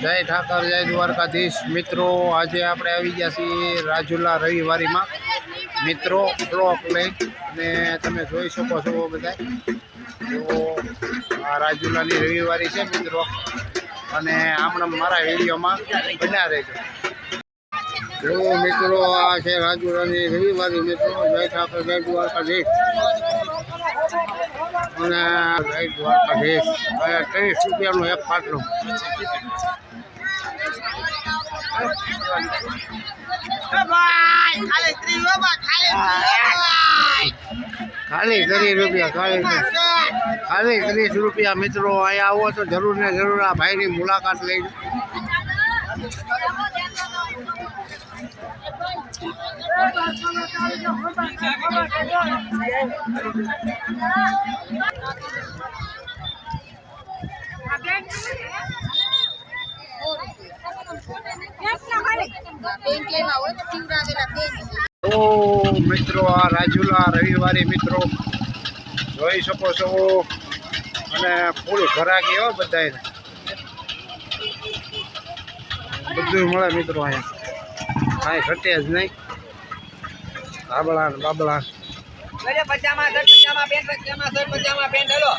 જય ઠાકર, જય દ્વારકાધીશ. મિત્રો, આજે આપણે આવી ગયા છીએ રાજુલા રવિવારીમાં. મિત્રો, બ્લોક લઈ અને તમે જોઈ શકો છો બધા તો આ રાજુલાની રવિવારી છે મિત્રો. અને હમણાં મારા વિડીયોમાં બન્યા રહેજો. જો મિત્રો, આ છે રાજુલાની રવિવારી. મિત્રો, જય ઠાકર, જય દ્વારકાધીશ. અને જય ત્રીસ રૂપિયાનો એક પાટલો. ખાલી ત્રીસ રૂપિયા, ખાલી ખાલી ત્રીસ રૂપિયા મિત્રો, અહીંયા આવો તો જરૂર ને જરૂર આ ભાઈની મુલાકાત લઈ તો મિત્રો, આ રાજુલા રવિવારી મિત્રો, જોઈ શકો છો અને ફૂલ ઘરાકી હો બધાય બધું મળે મિત્રો અહીંયા. કાંઈ ઘટે જ નહીં. બાબળા ને બાબળા. અરે પચામાં સર પચામાં બેન પચામાં સર પચામાં બેન હેલો.